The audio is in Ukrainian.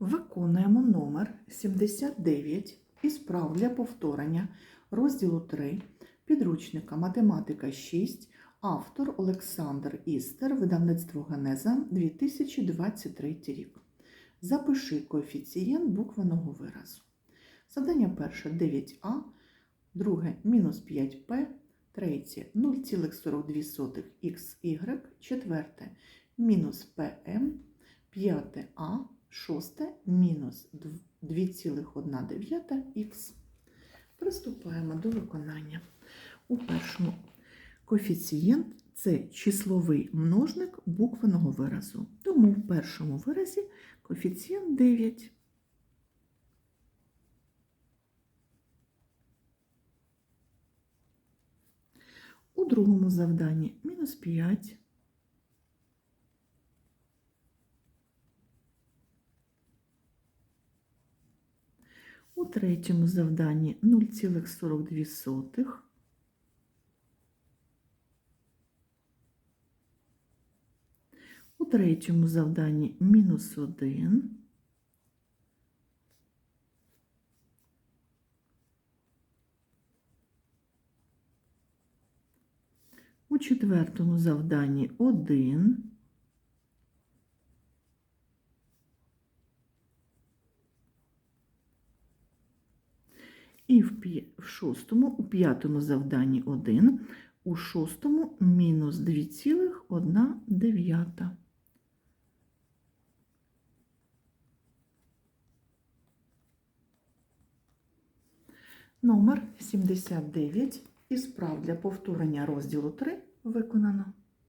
Виконуємо номер 79 із прав для повторення розділу 3 підручника Математика 6, автор Олександр Істер, видавництво Генеза 2023 рік. Запиши коефіцієнт буквеного виразу. Завдання перше 9а, друге мінус 5p, третє 0,42xy, четверте мінус pm, п'яте а, шосте мінус 2,1х. Приступаємо до виконання. У першому коефіцієнт це числовий множник буквеного виразу. Тому в першому виразі коефіцієнт 9. У другому завданні мінус 5. У третьому завданні 0,42. У третьому завданні мінус 1. У четвертому завданні 1. І в, шостому, у п'ятому завданні 1, у шостому мінус 2,1. Номер 79 із прав для повторення розділу 3 виконано.